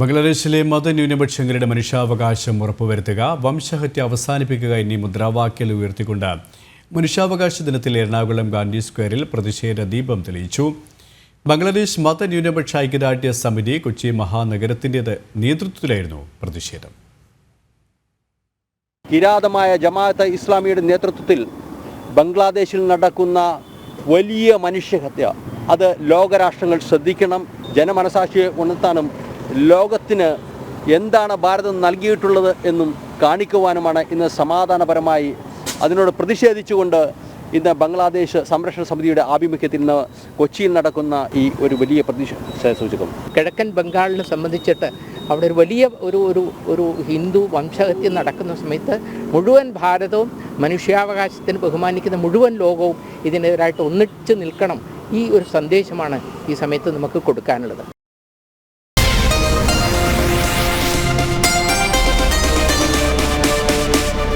ബംഗ്ലാദേശിലെ മതന്യൂനപക്ഷങ്ങളുടെ മനുഷ്യാവകാശം ഉറപ്പുവരുത്തുക വംശഹത്യ അവസാനിപ്പിക്കുക എന്നീ മുദ്രാവാക്യങ്ങൾ ഉയർത്തിക്കൊണ്ട് മനുഷ്യാവകാശ ദിനത്തിൽ എറണാകുളം ഗാന്ധി സ്ക്വയറിൽ പ്രതിഷേധ ദീപം തെളിയിച്ചു. ബംഗ്ലാദേശ് മതന്യൂനപക്ഷ ഐക്യദാർഢ്യ സമിതി കൊച്ചി മഹാനഗരത്തിന്റെത് നേതൃത്വത്തിലായിരുന്നു പ്രതിഷേധം. കിരാതമായ ജമാഅത്ത് ഇസ്ലാമിയുടെ നേതൃത്വത്തിൽ ബംഗ്ലാദേശിൽ നടക്കുന്ന വലിയ മനുഷ്യഹത്യ. അത് ലോകരാഷ്ട്രങ്ങൾ ശ്രദ്ധിക്കണം ജനമനസാക്ഷിയെ ഉണർത്താനും ലോകത്തിന് എന്താണ് ഭാരതം നൽകിയിട്ടുള്ളത് എന്നും കാണിക്കുവാനുമാണ് ഇന്ന് സമാധാനപരമായി അതിനോട് പ്രതിഷേധിച്ചുകൊണ്ട് ഇന്ന് ബംഗ്ലാദേശ് സംരക്ഷണ സമിതിയുടെ ആഭിമുഖ്യത്തിൽ ഇന്ന് കൊച്ചിയിൽ നടക്കുന്ന ഈ ഒരു വലിയ പ്രതിഷേധ സൂചകം. കിഴക്കൻ ബംഗാളിനെ സംബന്ധിച്ചിട്ട് അവിടെ ഒരു വലിയ ഒരു ഒരു ഒരു ഹിന്ദു വംശഹത്യ നടക്കുന്ന സമയത്ത് മുഴുവൻ ഭാരതവും മനുഷ്യാവകാശത്തിന് ബഹുമാനിക്കുന്ന മുഴുവൻ ലോകവും ഇതിനെതിരായിട്ട് ഒന്നിച്ച് നിൽക്കണം ഈ ഒരു സന്ദേശമാണ് ഈ സമയത്ത് നമുക്ക് കൊടുക്കാനുള്ളത്.